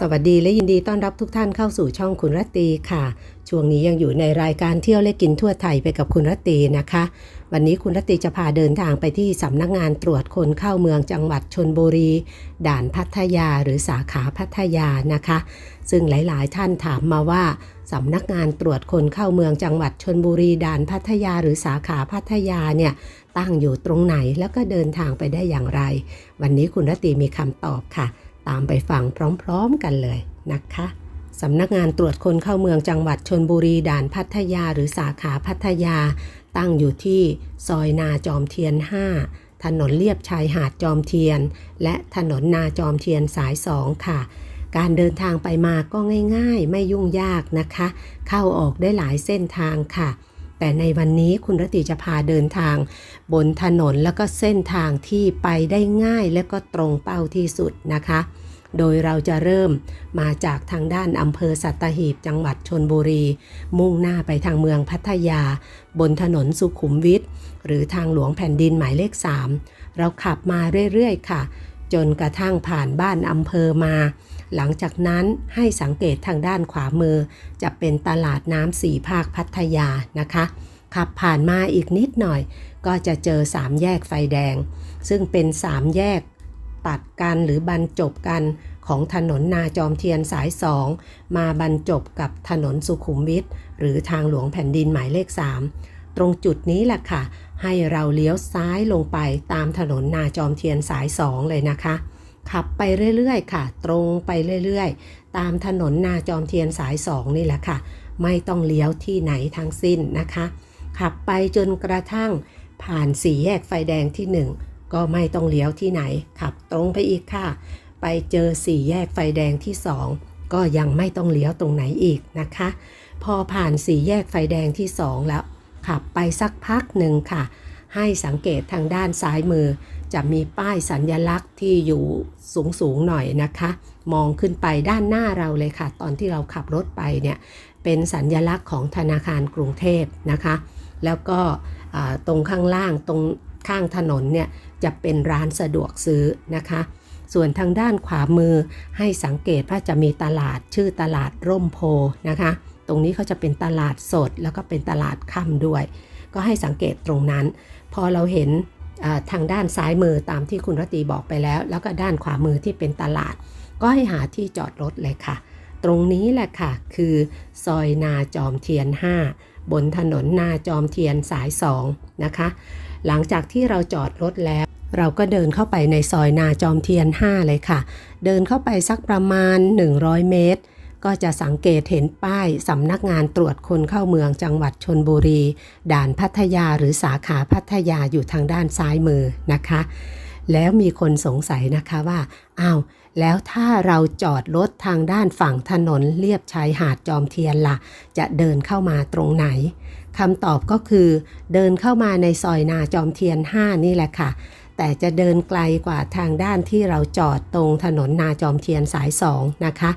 สวัสดีและยินดีต้อนรับทุกท่านเข้าสู่ช่องคุณรตตีค่ะ ช่วงนี้ยังอยู่ในรายการเที่ยวและกินทั่วไทยไปกับคุณรตตีนะคะ วันนี้คุณรตตีจะพาเดินทางไปที่สำนักงานตรวจคนเข้าเมืองจังหวัดชนบุรี ด่านพัทยาหรือสาขาพัทยานะคะ ซึ่งหลาย ๆ ท่านถามมาว่าสำนักงานตรวจคนเข้าเมืองจังหวัดชนบุรีด่านพัทยาหรือสาขาพัทยาเนี่ยตั้งอยู่ตรงไหนแล้วก็เดินทางไปได้อย่างไร วันนี้คุณรตีมีคำตอบค่ะ ตามไปฟังพร้อมๆกันเลยนะคะสำนักงานตรวจคนเข้าเมืองจังหวัดชนบุรีด่านพัทยาหรือสาขาพัทยา ตั้งอยู่ที่ซอยนาจอมเทียน 5 ถนนเลียบชายหาดจอมเทียน และถนนนาจอมเทียนสาย 2 ค่ะ การเดินทางไปมาก็ง่ายๆ ไม่ยุ่งยากนะคะ เข้าออกได้หลายเส้นทางค่ะ แต่ในวันนี้คุณรติจะพาเดินทาง บนถนนแล้วก็เส้นทางที่ไปได้ง่ายและก็ตรงเป้าที่สุดนะคะ โดยเราจะเริ่มมาจากทางด้านอำเภอสัตหีบจังหวัดชนบุรี มุ่งหน้าไปทางเมืองพัทยา บนถนนสุขุมวิทหรือทางหลวงแผ่นดินหมายเลข 3 เราขับมาเรื่อยๆ ค่ะ จนกระทั่งผ่านบ้านอำเภอมา หลังจากนั้นให้สังเกตทางด้านขวามือ จะเป็นตลาดน้ำสี่ภาคพัทยานะคะ ขับผ่านมาอีกนิดหน่อย ก็จะเจอสามแยกไฟแดง ซึ่งเป็นสามแยกตัดกันหรือบรรจบกันของถนนนาจอมเทียนสายสองมาบรรจบกับถนนสุขุมวิทหรือทางหลวงแผ่นดินหมายเลข 3 ตรงจุดนี้แหละค่ะ ให้เราเลี้ยวซ้ายลงไปตามถนนนาจอมเทียนสาย2เลยนะคะ ขับไปเรื่อยๆ ค่ะ ตรงไปเรื่อยๆ ตามถนนนาจอมเทียนสาย2นี่แหละค่ะ ไม่ต้องเลี้ยวที่ไหนทั้งสิ้นนะคะ ขับไปจนกระทั่งผ่านสี่แยกไฟแดงที่1ก็ไม่ต้องเลี้ยวที่ไหน ขับตรงไปอีกค่ะ ไปเจอสี่แยกไฟแดงที่2ก็ยังไม่ต้องเลี้ยวตรงไหนอีกนะคะ พอผ่านสี่แยกไฟแดงที่2แล้ว ขับไปสักพักหนึ่งค่ะ ให้สังเกตทางด้านซ้ายมือ จะมีป้ายสัญญลักษณ์ที่อยู่สูงสูงๆหน่อยนะคะ มองขึ้นไปด้านหน้าเราเลยค่ะ ตอนที่เราขับรถไปเนี่ยเป็นสัญญลักษณ์ของธนาคารกรุงเทพนะคะ แล้วก็ตรงข้างล่างตรงข้างถนนเนี่ยจะเป็นร้านสะดวกซื้อนะคะ ส่วนทางด้านขวามือให้สังเกตว่าจะมีตลาดชื่อตลาดร่มโพนะคะ ตรงนี้เขาจะเป็นตลาดสดแล้วก็เป็นตลาดค่ำด้วย ก็ให้สังเกตตรงนั้น พอเราเห็นทางด้านซ้ายมือตามที่คุณรตีบอกไปแล้ว แล้วก็ด้านขวามือที่เป็นตลาด ก็ให้หาที่จอดรถเลยค่ะ ตรงนี้แหละค่ะ คือซอยนาจอมเทียน 5 บนถนนนาจอมเทียนสาย 2 นะคะ หลังจากที่เราจอดรถแล้ว เราก็เดินเข้าไปในซอยนาจอมเทียน 5 เลยค่ะ เดินเข้าไปสักประมาณ 100 เมตร ก็จะสังเกตเห็นป้ายสำนักงานตรวจคนเข้าเมืองจังหวัดชนบุรี ด่านพัทยาหรือสาขาพัทยาอยู่ทางด้านซ้ายมือนะคะ แล้วมีคนสงสัยนะคะว่าอ้าวแล้วถ้าเราจอดรถทางด้านฝั่งถนนเลียบชายหาดจอมเทียนล่ะ จะเดินเข้ามาตรงไหนคำตอบก็คือ เดินเข้ามาในซอยนาจอมเทียน 5 นี่แหละค่ะ แต่จะเดินไกลกว่าทางด้านที่เราจอดตรงถนนนาจอมเทียนสาย2นะคะ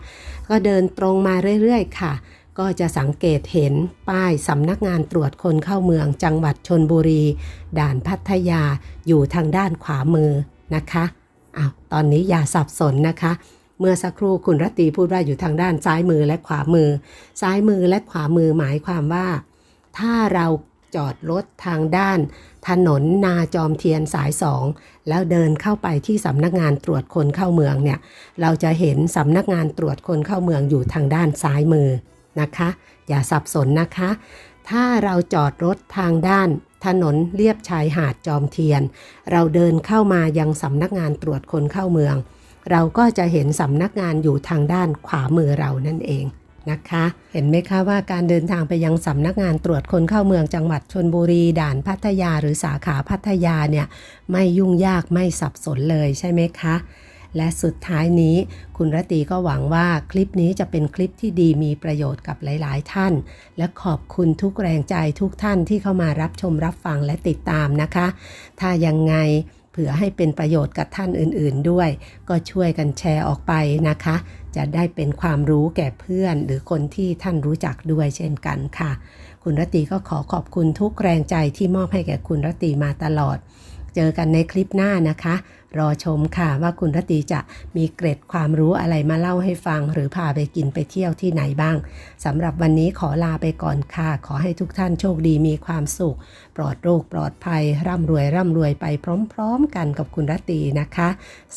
ก็เดินตรงมาเรื่อยๆ ค่ะ ก็จะสังเกตเห็นป้ายสำนักงานตรวจคนเข้าเมืองจังหวัดชนบุรี ด่านพัทยาอยู่ทางด้านขวามือนะคะอ้าวตอนนี้อย่าสับสนนะคะ เมื่อสักครู่คุณรตีพูดว่าอยู่ทางด้านซ้ายมือและขวามือ ซ้ายมือและขวามือหมายความว่า ถ้าเรา จอดรถทางด้าน ถนนนาจอมเทียนสายสองแล้วเดินเข้าไปที่สำนักงานตรวจคนเข้าเมืองเนี่ยเราจะเห็นสำนักงานตรวจคนเข้าเมืองอยู่ทางด้านซ้ายมือนะคะ อย่าสับสนนะคะ ถ้าเราจอดรถทางด้านถนนเลียบชายหาดจอมเทียน เราเดินเข้ามายังสำนักงานตรวจคนเข้าเมือง เราก็จะเห็นสำนักงานอยู่ทางด้านขวามือเรานั่นเอง นะคะ เห็นไหมคะว่าการเดินทางไปยังสำนักงานตรวจคนเข้าเมืองจังหวัดชนบุรี ด่านพัทยาหรือสาขาพัทยาเนี่ยไม่ยุ่งยากไม่สับสนเลยใช่ไหมคะ และสุดท้ายนี้ คุณรตีก็หวังว่าคลิปนี้จะเป็นคลิปที่ดีมีประโยชน์กับหลาย ๆ ท่าน และขอบคุณทุกแรงใจทุกท่านที่เข้ามารับชมรับฟังและติดตามนะคะ ถ้ายังไง เผื่อให้เป็นประโยชน์กับท่านอื่นๆด้วย ก็ช่วยกันแชร์ออกไปนะคะ จะได้เป็นความรู้แก่เพื่อน หรือคนที่ท่านรู้จักด้วยเช่นกันค่ะ คุณรตีก็ขอขอบคุณทุกแรงใจที่มอบให้แก่คุณรตีมาตลอด เจอกันในคลิปหน้านะคะ รอชมค่ะว่าคุณรตีจะมีเกร็ดความรู้อะไรมาเล่าให้ฟัง หรือพาไปกินไปเที่ยวที่ไหนบ้างสำหรับวันนี้ขอลาไปก่อนค่ะ ขอให้ทุกท่านโชคดีมีความสุข ปลอดโรคปลอดภัย ร่ำรวยร่ำรวยไปพร้อม ๆ กันกับคุณรตตีนะคะ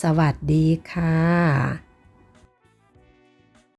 สวัสดีค่ะ